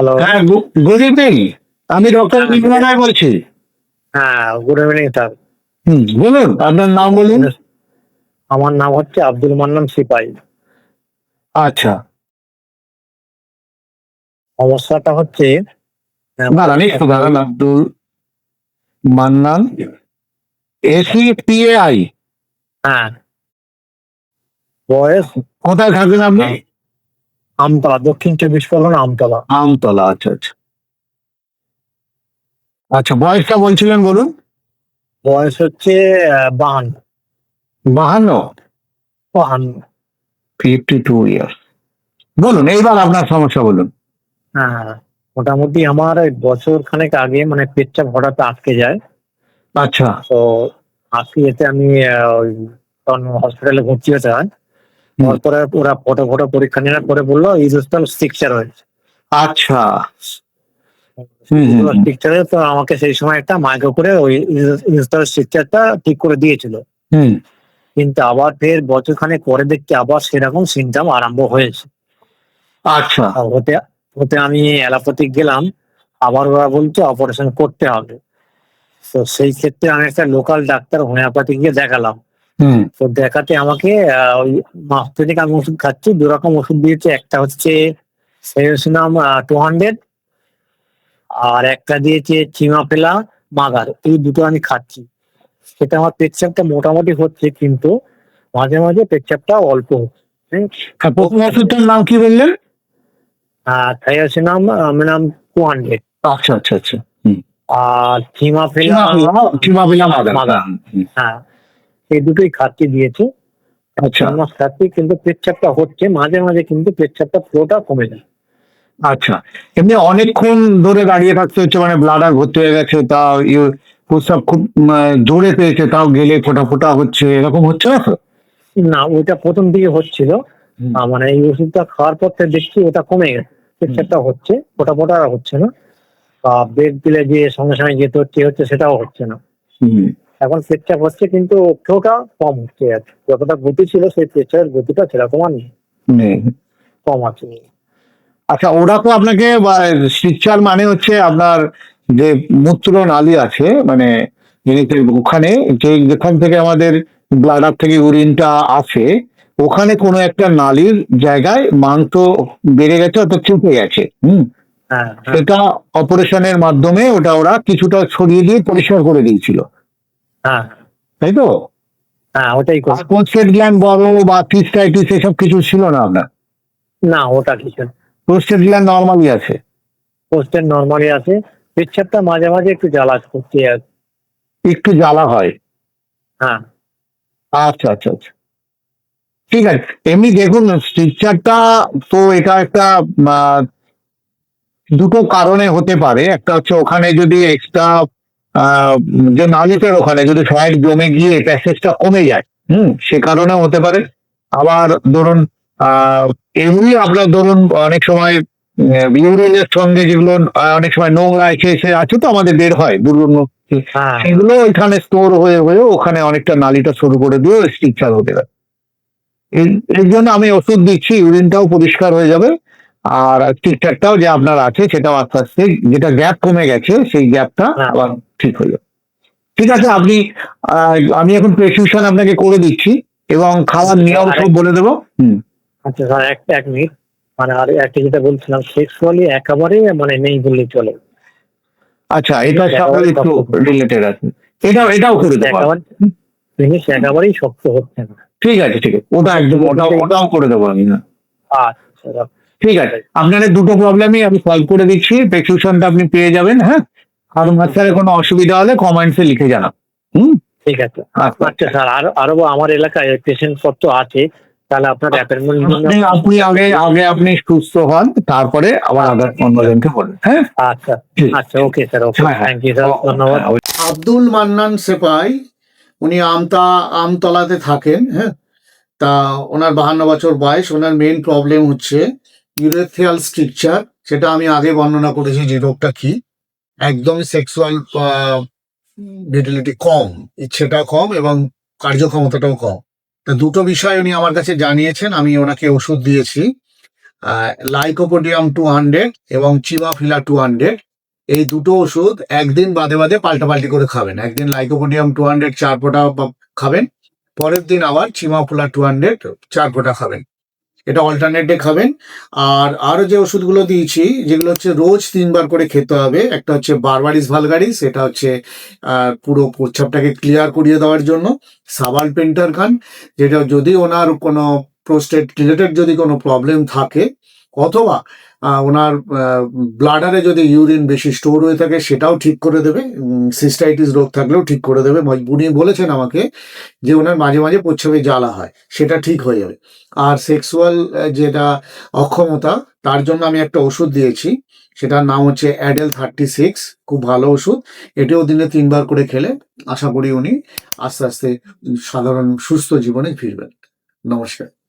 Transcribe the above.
Hello হ্যাঁ good evening আমি doctor Biplab Roy বলছি। হ্যাঁ গুড ইভিনিং স্যার হুম বলুন আপনার নাম বলুন। আমার নাম হচ্ছে আব্দুল মান্নান সিপাই। আচ্ছা। সমস্যাটা হচ্ছে দাঁড়ান একটু দাঁড়ান আব্দুল মান্নান। এসি পিএআই হ্যাঁ। বয়স? কোথায় থাকেন আপনি? আমতলা দক্ষিণ চব্বিশ পরগনা আমতলা। আমতলা আচ্ছা আচ্ছা। আচ্ছা বয়সটা বলছিলেন বলুন। বয়স হচ্ছে বাহান বাহান্ন। বাহান ফিফটি টু ইয়ার্স। বলুন এইবার আপনার সমস্যা বলুন। হ্যাঁ মোটামুটি আমার বছর খানেক আগে মানে পেটটা হঠাৎ আটকে যায়। আচ্ছা। তো আজকে এতে আমি হসপিটালে ভর্তি হতে হয়। তারপরে ওরা ফটো ফটো পরীক্ষা নেওয়ার পরে বলল ইউজুস্টাল স্ট্রিকচার হয়েছে। আচ্ছা। স্ট্রিকচারে তো আমাকে সেই সময় একটা মাইক্রো করে ওই ইউজুস্টাল স্ট্রিকচারটা ঠিক করে দিয়েছিল। হুম। কিন্তু আবার ফের বছর খানেক পরে দেখতে আবার সেরকম সিমটাম আরম্ভ হয়েছে। আচ্ছা। ওতে ওতে আমি অ্যালোপ্যাথিক গেলাম আবার ওরা বলছে অপারেশন করতে হবে। তো সেই ক্ষেত্রে আমি একটা লোকাল ডাক্তার হোমিওপ্যাথি গিয়ে দেখালাম। তো দেখাতে আমাকে ওই মাস থেকে আমি ওষুধ খাচ্ছি দু রকম ওষুধ দিয়েছে একটা হচ্ছে সেরোসিনাম টু হান্ড্রেড আর একটা দিয়েছে চিমাফেলা মাগার এই দুটো আমি খাচ্ছি। সেটা আমার পেটচাপটা মোটামুটি হচ্ছে কিন্তু মাঝে মাঝে পেটচাপটা অল্প প্রথম ওষুধটার নাম কি বললেন? আর থাইরোসিনাম নাম টু হান্ড্রেড আচ্ছা আচ্ছা আচ্ছা। আর চিমাফেলা চিমাবিলা মাদা মাদা। হ্যাঁ। এই দুটোই খাচ্ছি দিয়েছে। আচ্ছা। চার মাস খাচ্ছি কিন্তু পেটচাপটা হচ্ছে মাঝে মাঝে কিন্তু পেটচাপটা পুরোটা কমে যায়। আচ্ছা এমনি অনেকক্ষণ ধরে দাঁড়িয়ে থাকতে হচ্ছে মানে ব্লাডার ভর্তি হয়ে গেছে তা ইউ- প্রস্রাব খুব জোরে পেয়েছে তাও গেলে ফোটা ফোটা হচ্ছে এরকম হচ্ছে না তো? না ওইটা প্রথম দিকে হচ্ছিল। মানে এই ওষুধটা খাওয়ার পর থেকে দেখছি ওটা কমে গেছে পেটচাপটা হচ্ছে ফোটা ফোটা আর হচ্ছে না। বেড দিলে যে সঙ্গে সঙ্গে যেতে হচ্ছে হচ্ছে সেটাও হচ্ছে না। হুম। এখন পেটচাপ হচ্ছে কিন্তু ফ্লোটা কম হচ্ছে। যতটা গতি ছিল সেই পেটচাপের গতিটা সেরকম আর নেই। কম আছে। আচ্ছা ওরা তো আপনাকে স্ট্রিকচার মানে হচ্ছে আপনার যে মূত্র নালী আছে মানে জিনিসের ওখানে যে যেখান থেকে আমাদের ব্লাডার থেকে ইউরিনটা আসে ওখানে কোনো একটা নালীর জায়গায় মাংস বেড়ে গেছে অর্থাৎ চুপে গেছে হুম? হ্যাঁ হ্যাঁ, সেটা অপারেশনের মাধ্যমে ওটা ওরা কিছুটা ছড়িয়ে দিয়ে পরিষ্কার করে দিয়েছিল। হ্যাঁ। তাই তো? হ্যাঁ ওটাই প্রোস্টেট গ্ল্যান্ড বড় বা সিস্টাইটিস এসব কিছু ছিল না আপনার? না ওটা কিছু না। প্রোস্টেট গ্ল্যান্ড নর্মালি আছে? পোস্টের নর্মালি আছে? পেটচাপটা মাঝে মাঝে একটু জ্বালা করছে আর। একটু জ্বালা হয়? হ্যাঁ। আচ্ছা আচ্ছা আচ্ছা। ঠিক আছে এমনি দেখুন স্ট্রিকচারটা তো এটা একটা দুটো কারণে হতে পারে। একটা হচ্ছে ওখানে যদি এক্সট্রা যে নালিটার ওখানে যদি ফ্যাট জমে গিয়ে প্যাসেজটা কমে যায় হুম সে কারণে হতে পারে। আবার ধরুন এমনি আপনার ধরুন অনেক সময় ইউরিনের সঙ্গে যেগুলো অনেক সময় নোংরা এসে এসে আছে তো আমাদের বের হয় দুর্গন্ধ। হ্যাঁ। সেগুলো ওইখানে স্টোর হয়ে হয়ে ওখানে অনেকটা নালিটা শুরু করে দিয়ে স্টিকচার হতে পারে। এই জন্য আমি ওষুধ দিচ্ছি ইউরিনটাও পরিষ্কার হয়ে যাবে। আর স্ট্রিকচারটাও যে আপনার আছে সেটাও আস্তে আস্তে যেটা গ্যাপ কমে গেছে সেই গ্যাপটা হ্যাঁ। আবার ঠিক হয়ে যাবে ঠিক আছে আপনি আমি এখন প্রেসক্রিপশন আপনাকে করে দিচ্ছি এবং খাওয়ার নিয়ম সব বলে দেবো। আচ্ছা স্যার এক এক মিনিট। মানে আর একটা যেটা বলছিলাম সেক্সুয়ালি একেবারে মানে নেই বললেই চলে। আচ্ছা এটার সাথে একটু রিলেটেড আছে। এটাও এটাও করে দেবো। জিনিস একেবারেই শক্ত হচ্ছে না। ঠিক আছে ঠিক আছে। ওটা একদম ওটা ওটাও করে দেবো আমি না আচ্ছা রাখ- ঠিক আছে আপনার দুটো প্রবলেমই আমি সলভ করে দিচ্ছি প্রেসক্রিপশনটা আপনি পেয়ে যাবেন হ্যাঁ? আর মাঝখানে কোনো অসুবিধা হলে কমেন্টসে লিখে জানান হুম? ঠিক আছে। আচ্ছা। আচ্ছা স্যার আরও আরও আমার এলাকায় পেশেন্ট পত্র আছে তাহলে আপনার অ্যাপয়েন্টমেন্ট আপনি আপনি আগে আগে আপনি সুস্থ হন তারপরে আবার আদার অন্যজনকে বলবেন হ্যাঁ? আচ্ছা আচ্ছা okay sir okay. Thank you sir ধন্যবাদ। আব্দুল মান্নান সেপাই উনি আমতা আমতলাতে থাকেন হ্যাঁ? তা ওনার বাহান্ন বছর বয়স ওনার মেইন প্রবলেম হচ্ছে ইউরেথিয়াল স্ট্রিকচার সেটা আমি আগে বর্ণনা করেছি যে রোগটা কি। একদম সেক্সুয়াল ভিডিলিটি কম, ইচ্ছেটা কম এবং কার্যক্ষমতাটাও কম। তা দুটো বিষয় উনি আমার কাছে জানিয়েছেন, আমি ওনাকে ওষুধ দিয়েছি। লাইকোপোডিয়াম টু হান্ড্রেড এবং চিমাফিলা টু হান্ড্রেড এই দুটো ওষুধ একদিন বাদে বাদে পাল্টাপাল্টি করে খাবেন। একদিন লাইকোপোডিয়াম টু হান্ড্রেড চার ফোঁটা খাবেন, পরের দিন আবার চিমাফুলা টু হান্ড্রেড চার ফোঁটা খাবেন। এটা অল্টারনেট ডে খাবেন। আর আরও যে ওষুধগুলো দিয়েছি, যেগুলো হচ্ছে রোজ তিনবার করে খেতে হবে, একটা হচ্ছে বারবারিস ভালগারিস এটা হচ্ছে পুরো প্রস্রাবটাকে ক্লিয়ার করিয়ে দেওয়ার জন্য। সাবাল পেন্টার খান, যেটা যদি ওনার কোনো প্রোস্টেট রিলেটেড যদি কোনো প্রবলেম থাকে, অথবা ওনার ব্লাডারে যদি ইউরিন বেশি স্টোর হয়ে থাকে, সেটাও ঠিক করে দেবে। সিস্টাইটিস রোগ থাকলেও ঠিক করে দেবে। উনি বলেছেন আমাকে যে ওনার মাঝে মাঝে প্রচ্ছবে জ্বালা হয়, সেটা ঠিক হয়ে যাবে। আর সেক্সুয়াল যেটা অক্ষমতা, তার জন্য আমি একটা ওষুধ দিয়েছি। সেটার নাম হচ্ছে অ্যাডেল থার্টি সিক্স খুব ভালো ওষুধ। এটিও দিনে তিনবার করে খেলে, আশা করি উনি আস্তে আস্তে সাধারণ সুস্থ জীবনে ফিরবেন। নমস্কার।